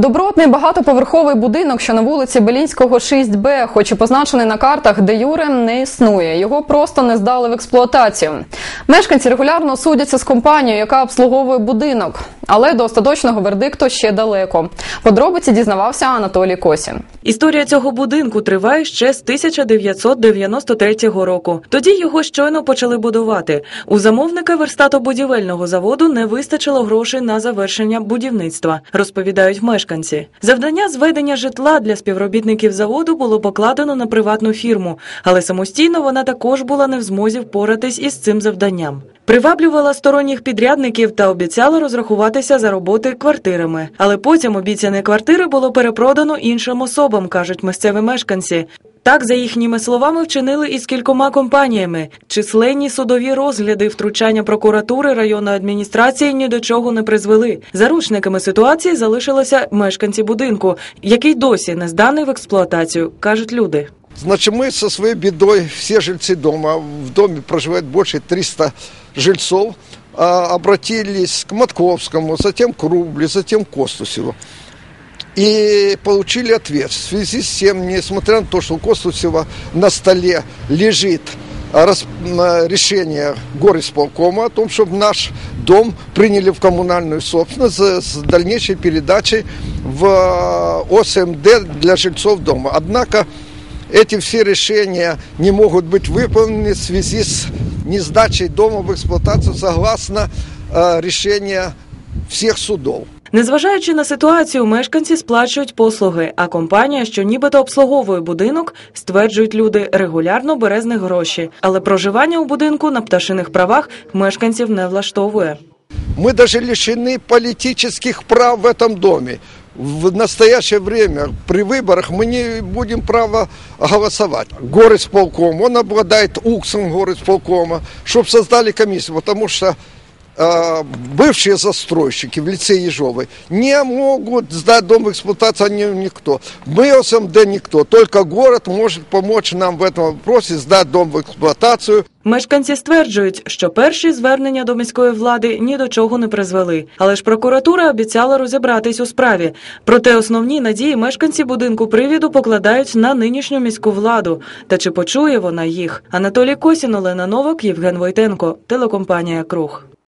Добротний багатоповерховий будинок, що на вулиці Белінського 6Б, хоч і позначений на картах, де юре не існує. Його просто не здали в експлуатацію. Мешканці регулярно судяться з компанією, яка обслуговує будинок, але до остаточного вердикту ще далеко. Подробиці дізнавався Анатолій Косін. Історія цього будинку триває ще з 1993 року. Тоді його щойно почали будувати. У замовника верстатобудівельного заводу не вистачило грошей на завершення будівництва, розповідають мешканці. Завдання зведення житла для співробітників заводу було покладено на приватну фірму, але самостійно вона також була не в змозі впоратись із цим завданням. Приваблювала сторонніх підрядників та обіцяла розрахуватися за роботи квартирами. Але потім обіцяні квартири було перепродано іншим особам, кажуть місцеві мешканці. Так, за їхніми словами, вчинили і з кількома компаніями. Численні судові розгляди втручання прокуратури районної адміністрації ні до чого не призвели. Заручниками ситуації залишилися мешканці будинку, який досі не зданий в експлуатацію, кажуть люди. Значит, мы со своей бедой, все жильцы дома, в доме проживает больше 300 жильцов, а, обратились к Матковскому, затем к Рубле, затем к Костусеву. И получили ответ. В связи с тем, несмотря на то, что у Костусева на столе лежит а, м, решение горисполкома о том, чтобы наш дом приняли в коммунальную собственность с дальнейшей передачей в а, ОСМД для жильцов дома. Однако эти все решения не могут быть выполнены в связи с несдачей дома в эксплуатацию согласно решения всех судов. Незважаючи на ситуацію, мешканці сплачують послуги, а компанія, що нібито обслуговує будинок, стверджують люди, регулярно бере з них гроші. Але проживання у будинку на пташиних правах мешканців не влаштовує. Мы даже лишены политических прав в этом доме. В настоящее время при выборах мы не будем права голосовать. Горисполком, он обладает уксом горисполкома, чтобы создали комиссию, потому что э, бывшие застройщики в лице Ежовой не могут сдать дом в эксплуатацию, они никто. Мы ОСМД никто, только город может помочь нам в этом вопросе сдать дом в эксплуатацию. Мешканці стверджують, що перші звернення до міської влади ні до чого не призвели. Але ж прокуратура обіцяла розібратись у справі. Проте основні надії мешканці будинку привіду покладають на нинішню міську владу. Та чи почує вона їх? Анатолій Косін, Олена Новак, Євген Войтенко, телекомпанія Круг.